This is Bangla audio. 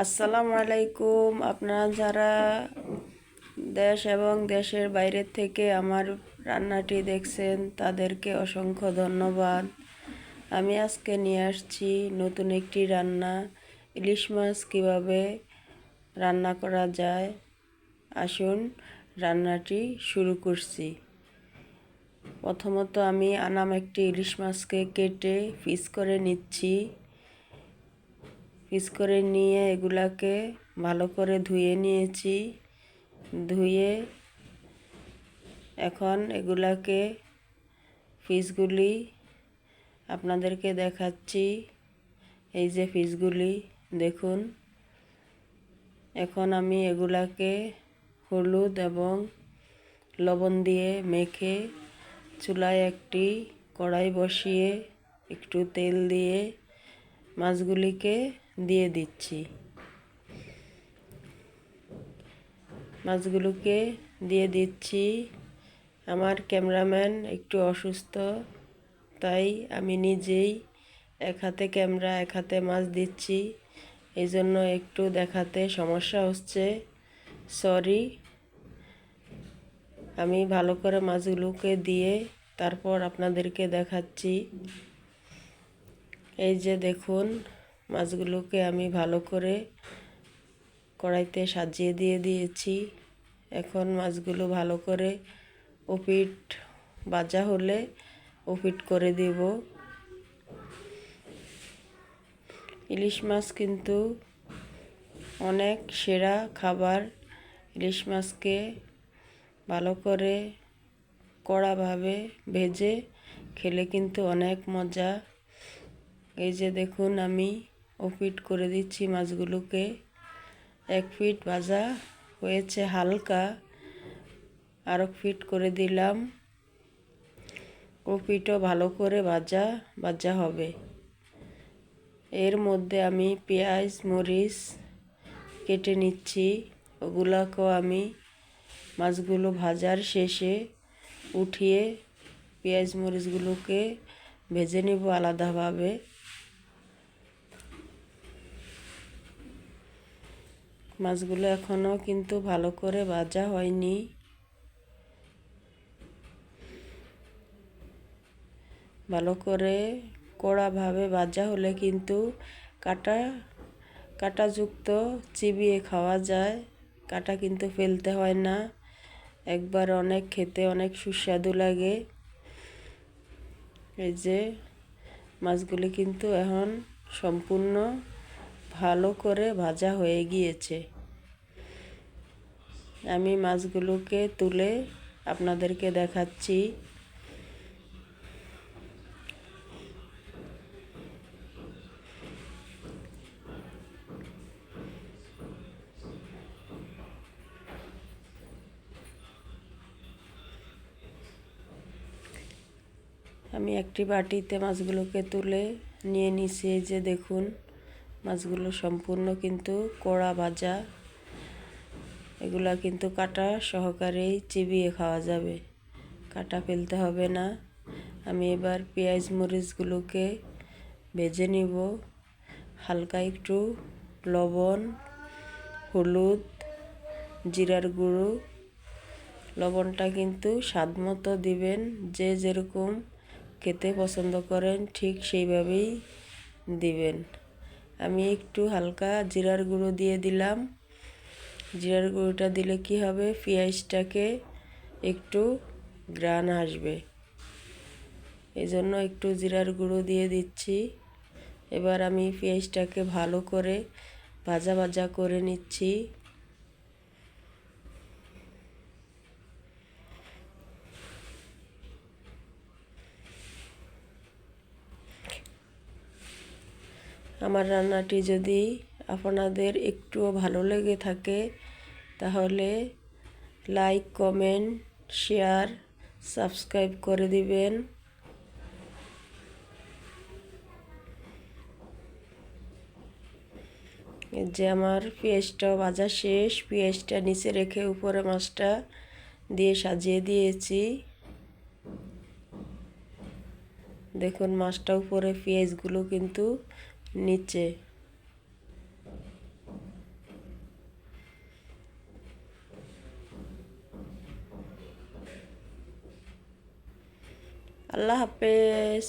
আসসালামু আলাইকুম। আপনারা যারা দেশ এবং দেশের বাইরের থেকে আমার রান্নাটি দেখছেন, তাদেরকে অসংখ্য ধন্যবাদ। আমি আজকে নিয়ে আসছি নতুন একটি রান্না, ইলিশ মাছ কীভাবে রান্না করা যায়। আসুন রান্নাটি শুরু করছি। প্রথমত আমি আনাম একটি ইলিশ মাছকে কেটে পিস করে নিচ্ছি। পিস করে নিয়ে এগুলাকে ভালো করে ধুয়ে নিয়েছি। ধুয়ে এখন এগুলাকে পিসগুলি আপনাদেরকে দেখাচ্ছি। এই যে পিসগুলি, দেখুন। এখন আমি এগুলাকে হলুদ এবং লবণ দিয়ে মেখে চুলায় একটি কড়াই বসিয়ে একটু তেল দিয়ে মাছগুলিকে দিয়ে দিচ্ছি। মাছগুলোকে দিয়ে দিচ্ছি। আমার ক্যামেরাম্যান একটু অসুস্থ, তাই আমি নিজেই এক হাতে ক্যামেরা, এক হাতে মাছ দিচ্ছি। এই জন্য একটু দেখাতে সমস্যা হচ্ছে। সরি। আমি ভালো করে মাছগুলোকে দিয়ে তারপর আপনাদেরকে দেখাচ্ছি। এই যে দেখুন, মাছগুলোকে আমি ভালো করে কড়াইতে সাজিয়ে দিয়ে দিয়েছি। এখন মাছগুলো ভালো করে ওপিট বাজা হলে ওপিট করে দেব। ইলিশ মাছ কিন্তু অনেক সেরা খাবার। ইলিশ মাছকে ভালো করে কড়াভাবে ভেজে খেলে কিন্তু অনেক মজা এই যে দেখুন, আমি ও ফিট করে দিচ্ছি মাছগুলোকে। এক ফিট ভাজা হয়েছে হালকা আরও ফিট করে দিলাম। ও ফিটও ভালো করে ভাজা ভাজা হবে। এর মধ্যে আমি পেঁয়াজ, মরিচ কেটে নিচ্ছি। ওগুলাকেও আমি মাছগুলো ভাজার শেষে উঠিয়ে পেঁয়াজ, মরিচগুলোকে ভেজে নেব আলাদাভাবে। মাছগুলো এখনও কিন্তু ভালো করে ভাজা হয়নি। ভালো করে কড়াভাবে ভাজা হলে কিন্তু কাটা, কাটাযুক্ত চিবিয়ে খাওয়া যায়। কাটা কিন্তু ফেলতে হয় না। একবার অনেক খেতে অনেক সুস্বাদু লাগে। এই যে মাছগুলি কিন্তু এখন সম্পূর্ণ ভালো করে ভাজা হয়ে গিয়েছে। আমি মাছগুলোকে তুলে আপনাদেরকে দেখাচ্ছি। আমি একটি বাটিতে মাছগুলোকে তুলে নিয়ে নিছি যে দেখুন, মাছগুলো সম্পূর্ণ কিন্তু কড়া ভাজা। এগুলা কিন্তু কাটা সহকারেই চিবিয়ে খাওয়া যাবে। কাটা ফেলতে হবে না। আমি এবার পেঁয়াজ মরিচগুলোকে ভেজে নিব। হালকা একটু লবণ, হলুদ, জিরার গুঁড়ো। লবণটা কিন্তু স্বাদ মতো দিবেন। যে যেরকম খেতে পছন্দ করেন ঠিক সেইভাবেই দিবেন। আমি একটু হালকা জিরার গুঁড়ো দিয়ে দিলাম। জিরার গুঁড়োটা দিলে কি হবে? পেঁয়াজটাকে একটু গ্রান আসবে। এই জন্য একটু জিরার গুঁড়ো দিয়ে দিচ্ছি। এবার আমি পেঁয়াজটাকে ভালো করে ভাজা ভাজা করে নিচ্ছি। আমার রান্নাটি যদি আপনাদের একটুও ভালো লেগে থাকে তাহলে লাইক, কমেন্ট, শেয়ার, সাবস্ক্রাইব করে দিবেন। যে আমার পেঁয়াজটা ভাজা শেষ পেঁয়াজটা নিচে রেখে উপরে মাছটা দিয়ে সাজিয়ে দিয়েছি। দেখুন মাছটা উপরে পেঁয়াজগুলো কিন্তু নিচে। আল্লাহ হাফেজ।